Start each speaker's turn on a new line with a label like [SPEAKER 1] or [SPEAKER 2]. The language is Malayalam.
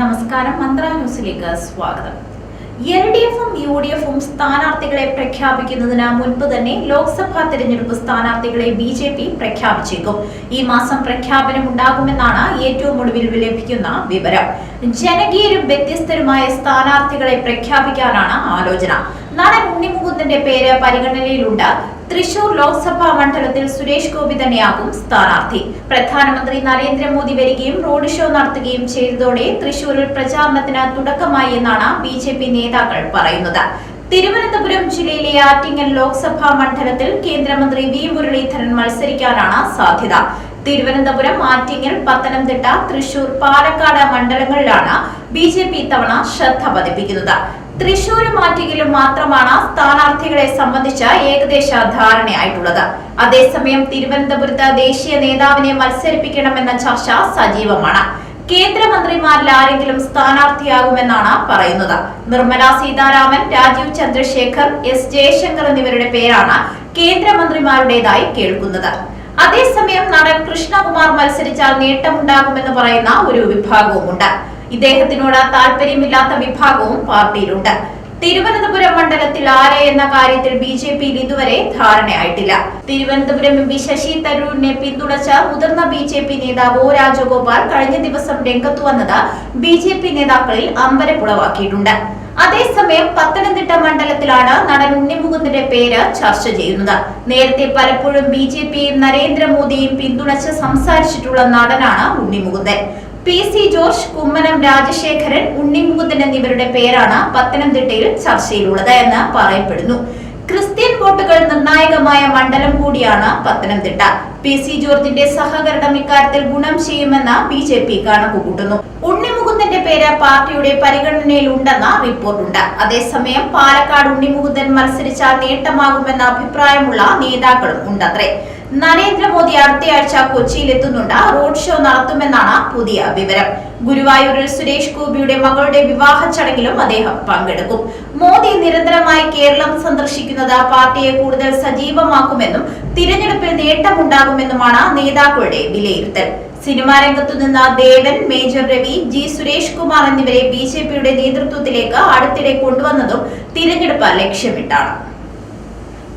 [SPEAKER 1] നമസ്കാരം മന്ത്ര ന്യൂസിലേക്ക് സ്വാഗതം. എൽ ഡി എഫും യു ഡി എഫും സ്ഥാനാർത്ഥികളെ പ്രഖ്യാപിക്കുന്നതിന് മുൻപ് തന്നെ ലോക്സഭാ തെരഞ്ഞെടുപ്പ് സ്ഥാനാർത്ഥികളെ ബി ജെ പി പ്രഖ്യാപിച്ചേക്കും. ഈ മാസം പ്രഖ്യാപനം ഉണ്ടാകുമെന്നാണ് ഏറ്റവും ഒടുവിൽ ലഭിക്കുന്ന വിവരം. ജനകീയരും വ്യത്യസ്തരുമായ സ്ഥാനാർത്ഥികളെ പ്രഖ്യാപിക്കാനാണ് ആലോചന. നടൻ ഉണ്ണിമുകുന്ദന്റെ പേര് പരിഗണനയിലുണ്ട്. തൃശൂർ ലോക്സഭാ മണ്ഡലത്തിൽ സുരേഷ് ഗോപി തന്നെയാകും സ്ഥാനാർത്ഥി. പ്രധാനമന്ത്രി നരേന്ദ്രമോദി വരികയും റോഡ് ഷോ നടത്തുകയും ചെയ്തതോടെ തൃശൂരിൽ പ്രചാരണത്തിന് തുടക്കമായി എന്നാണ് ബി ജെ പി നേതാക്കൾ പറയുന്നത്. തിരുവനന്തപുരം ജില്ലയിലെ ആറ്റിങ്ങൽ ലോക്സഭാ മണ്ഡലത്തിൽ കേന്ദ്രമന്ത്രി വി മുരളീധരൻ മത്സരിക്കാനാണ് സാധ്യത. തിരുവനന്തപുരം ആറ്റിങ്ങൽ പത്തനംതിട്ട തൃശൂർ പാലക്കാട് മണ്ഡലങ്ങളിലാണ് ബി ജെ പി ഇത്തവണ ശ്രദ്ധ പതിപ്പിക്കുന്നത്. തൃശൂരും മാറ്റിയിലും മാത്രമാണ് സ്ഥാനാർത്ഥികളെ സംബന്ധിച്ച ഏകദേശ ധാരണയായിട്ടുള്ളത്. അതേസമയം തിരുവനന്തപുരത്ത് ദേശീയ നേതാവിനെ മത്സരിപ്പിക്കണമെന്ന ചർച്ച സജീവമാണ്. കേന്ദ്രമന്ത്രിമാരിൽ ആരെങ്കിലും സ്ഥാനാർത്ഥിയാകുമെന്നാണ് പറയുന്നത്. നിർമ്മല സീതാരാമൻ രാജീവ് ചന്ദ്രശേഖർ എസ് ജയശങ്കർ എന്നിവരുടെ പേരാണ് കേന്ദ്രമന്ത്രിമാരുടേതായി കേൾക്കുന്നത്. അതേസമയം നടൻ കൃഷ്ണകുമാർ മത്സരിച്ചാൽ നേട്ടമുണ്ടാകുമെന്ന് പറയുന്ന ഒരു വിഭാഗവുമുണ്ട്. ഇദ്ദേഹത്തിനോട് താല്പര്യമില്ലാത്ത വിഭാഗവും പാർട്ടിയിലുണ്ട്. തിരുവനന്തപുരം മണ്ഡലത്തിൽ ആരെ എന്ന കാര്യത്തിൽ ബി ജെ പിയിൽ ഇതുവരെ ധാരണയായിട്ടില്ല. തിരുവനന്തപുരം എം പി ശശി തരൂരിനെ പിന്തുണച്ച മുതിർന്ന ബി ജെ പി നേതാവ് ഒ രാജഗോപാൽ കഴിഞ്ഞ ദിവസം രംഗത്തു വന്നത് ബി ജെ പി നേതാക്കളിൽ അമ്പരപ്പുളവാക്കിയിട്ടുണ്ട്. അതേസമയം പത്തനംതിട്ട മണ്ഡലത്തിലാണ് നടൻ ഉണ്ണിമുകുന്ദന്റെ പേര് ചർച്ച ചെയ്യുന്നത്. നേരത്തെ പലപ്പോഴും ബി ജെ പിയും നരേന്ദ്രമോദിയും പിന്തുണച്ച് സംസാരിച്ചിട്ടുള്ള നടനാണ് ഉണ്ണിമുകുന്ദൻ. പി സി ജോർജ് കുമ്മനം രാജശേഖരൻ ഉണ്ണിമുകുന്ദൻ എന്നിവരുടെ പേരാണ് പത്തനംതിട്ടയിൽ ചർച്ചയിലുള്ളത് എന്ന് പറയപ്പെടുന്നു. ക്രിസ്ത്യൻ വോട്ടുകൾ നിർണായകമായ മണ്ഡലം കൂടിയാണ് പത്തനംതിട്ട. പി സി ജോർജിന്റെ സഹകരണം ഇക്കാര്യത്തിൽ ഗുണം ചെയ്യുമെന്ന് ബി ജെ പി കണക്കുകൂട്ടുന്നു. ഉണ്ണിമുകുന്ദന്റെ പേര് പാർട്ടിയുടെ പരിഗണനയിൽ ഉണ്ടെന്ന റിപ്പോർട്ടുണ്ട്. അതേസമയം പാലക്കാട് ഉണ്ണിമുകുന്ദൻ മത്സരിച്ചാൽ നേട്ടമാകുമെന്ന അഭിപ്രായമുള്ള നേതാക്കളും ഉണ്ടത്രേ. നരേന്ദ്രമോദി അടുത്തയാഴ്ച കൊച്ചിയിൽ എത്തുന്നുണ്ട് റോഡ് ഷോ നടത്തുമെന്നാണ് പുതിയ വിവരം. ഗുരുവായൂരിൽ സുരേഷ് ഗോപിയുടെ മകളുടെ വിവാഹ ചടങ്ങിലും അദ്ദേഹം പങ്കെടുക്കും. മോദി നിരന്തരമായി കേരളം സന്ദർശിക്കുന്നത് പാർട്ടിയെ കൂടുതൽ സജീവമാക്കുമെന്നും തിരഞ്ഞെടുപ്പിൽ നേട്ടമുണ്ടാകുമെന്നുമാണ് നേതാക്കളുടെ വിലയിരുത്തൽ. സിനിമാ രംഗത്തു നിന്ന് ദേവൻ മേജർ രവി ജി സുരേഷ് കുമാർ എന്നിവരെ ബി നേതൃത്വത്തിലേക്ക് അടുത്തിടെ കൊണ്ടുവന്നതും തിരഞ്ഞെടുപ്പ് ലക്ഷ്യമിട്ടാണ്.